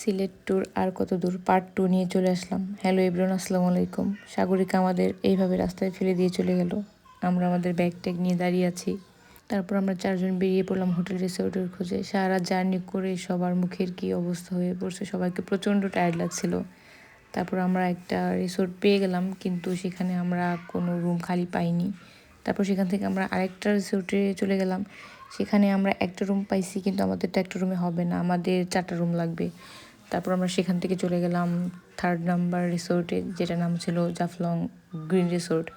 Sylhet tour আর কত দূর? Part two নিয়ে চলে আসলাম। হ্যালো এভরিওয়ান আসসালামু আলাইকুম। সাগরিকা আমাদের এইভাবে রাস্তায় ফেলে দিয়ে চলে গেল। আমরা আমাদের ব্যাগ ট্যাগ নিয়ে দাঁড়িয়ে আছি। তারপর আমরা চারজন বেরিয়ে পড়লাম হোটেল রিসোর্টের খোঁজে। সারা জার্নি করে সবার মুখের কি অবস্থা হয়ে পড়ছে, সবাইকে প্রচণ্ড টায়ার্ড লাগছিল। তারপর আমরা একটা রিসোর্ট পেয়ে গেলাম, কিন্তু সেখানে আমরা কোনো রুম খালি পাইনি। তারপর সেখান থেকে আমরা আরেকটা রিসোর্টে চলে গেলাম। সেখানে আমরা একটা রুম পাইছি, কিন্তু আমাদেরটা একটা রুমে হবে না। আমাদের চারটা রুম লাগবে। তারপর আমরা সেখান থেকে চলে গেলাম থার্ড নাম্বার রিসোর্টে যেটা নাম ছিল জাফলং গ্রিন রিসোর্ট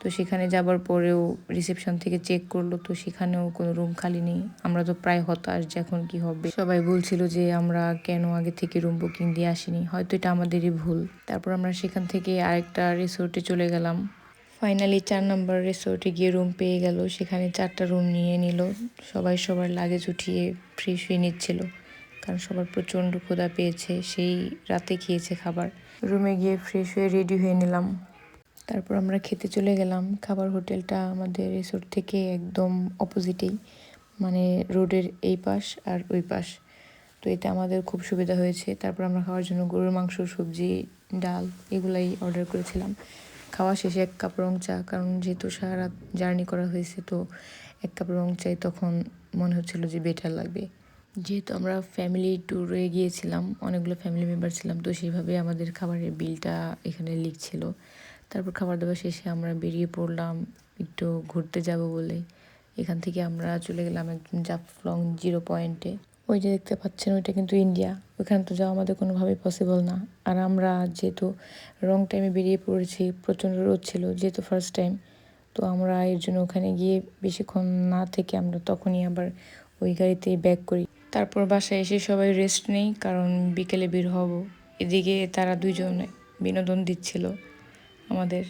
তো সেখানে যাবার পরেও রিসেপশন থেকে চেক করল, তো সেখানেও কোনো রুম খালি নেই। আমরা তো প্রায় হতাশ যে এখন কি হবে। সবাই বলছিল যে আমরা কেন আগে থেকে রুম বুকিং দিয়ে আসিনি। হয়তো এটা আমাদেরই ভুল। তারপর আমরা সেখান থেকে আরেকটা রিসোর্টে চলে গেলাম। ফাইনালি চার নাম্বার রিসোর্টে গিয়ে রুম পেয়ে গেল। সেখানে চারটা রুম নিয়ে নিল। সবাই সবার লাগেজ উঠিয়ে ফ্রেশ হয়ে নিচ্ছিল। কারণ সবার প্রচণ্ড ক্ষুধা পেয়েছে সেই রাতে খেয়েছে খাবার। রুমে গিয়ে ফ্রেশ হয়ে রেডি হয়ে নিলাম। তারপর আমরা খেতে চলে গেলাম। খাবার হোটেলটা আমাদের রিসোর্ট থেকে একদম অপোজিটেই মানে রোডের এই পাশ আর ওই পাশ। তো এতে আমাদের খুব সুবিধা হয়েছে। তারপর আমরা খাওয়ার জন্য গরুর মাংস সবজি ডাল এগুলাই অর্ডার করেছিলাম। খাওয়া শেষে এক কাপ রং চা কারণ যেহেতু সারা রাত জার্নি করা হয়েছে তো এক কাপ রং চাই তখন মনে হচ্ছিল যে বেটার লাগবে। যেহেতু আমরা ফ্যামিলি ট্যুরে গিয়েছিলাম, অনেকগুলো ফ্যামিলি মেম্বার ছিলাম, তো সেইভাবে আমাদের খাবারের বিলটা এখানে লিখছিল। তারপর খাবার দাবার শেষে আমরা বেরিয়ে পড়লাম একটু ঘুরতে যাব বলে। এখান থেকে আমরা চলে গেলাম একদম জাফলং জিরো পয়েন্টে ওই যে দেখতে পাচ্ছেন, ওইটা কিন্তু ইন্ডিয়া ওইখানে তো যাওয়া আমাদের কোনোভাবেই পসিবল না। আর আমরা যেহেতু রং টাইমে বেরিয়ে পড়েছি, প্রচণ্ড রোদ ছিল, যেহেতু ফার্স্ট টাইম তো আমরা এর জন্য ওখানে গিয়ে বেশিক্ষণ না থেকে আমরা তখনই আবার ওই গাড়িতেই ব্যাক করি। তারপর বাসায় এসে সবাই রেস্ট নেই, কারণ বিকেলে বের হব। এদিকে তারা দুজনে বিনোদন দিচ্ছিল আমাদের।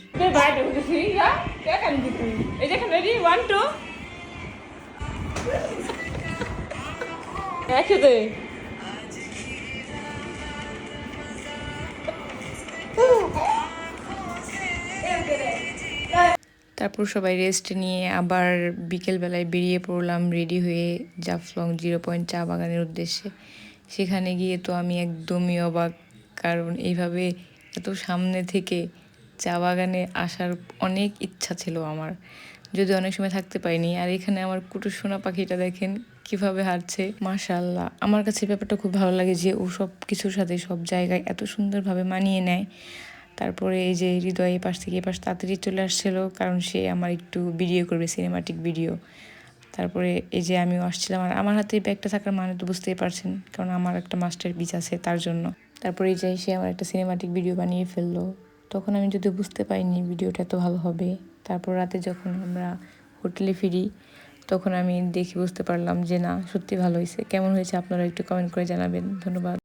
তারপর সবাই রেস্ট নিয়ে আবার বিকেলবেলায় বেরিয়ে পড়লাম রেডি হয়ে জাফলং জিরো পয়েন্ট চা বাগানের উদ্দেশ্যে। সেখানে গিয়ে তো আমি একদমই অবাক, কারণ এইভাবে এত সামনে থেকে চা বাগানে আসার অনেক ইচ্ছা ছিল আমার। যদি অনেক সময় থাকতে পারিনি। আর এখানে আমার কুটুর সোনা পাখিটা দেখেন কীভাবে হাঁটছে। মাশাল্লাহ আমার কাছে ব্যাপারটা খুব ভালো লাগে যে ও সব কিছুর সাথে সব জায়গায় এত সুন্দরভাবে মানিয়ে নেয়। তারপরে এই যে হৃদয় এই পাশ থেকে এই পাশ তাড়াতাড়ি চলে আসছিল, কারণ সে আমার একটু ভিডিও করবে সিনেমাটিক ভিডিও তারপরে এই যে আমিও আসছিলাম, আর আমার হাতে ব্যাগটা থাকার মানে তো বুঝতেই পারছেন, কারণ আমার একটা মাস্টার পিচ আছে তার জন্য। তারপরে এই যে সে আমার একটা সিনেমাটিক ভিডিও বানিয়ে ফেলল। তখন আমি যদি বুঝতে পারিনি ভিডিওটা এত ভালো হবে। তারপর রাতে যখন আমরা হোটেলে ফিরি, তখন আমি দেখে বুঝতে পারলাম যে না, সত্যি ভালো হয়েছে। কেমন হয়েছে আপনারা একটু কমেন্ট করে জানাবেন। ধন্যবাদ।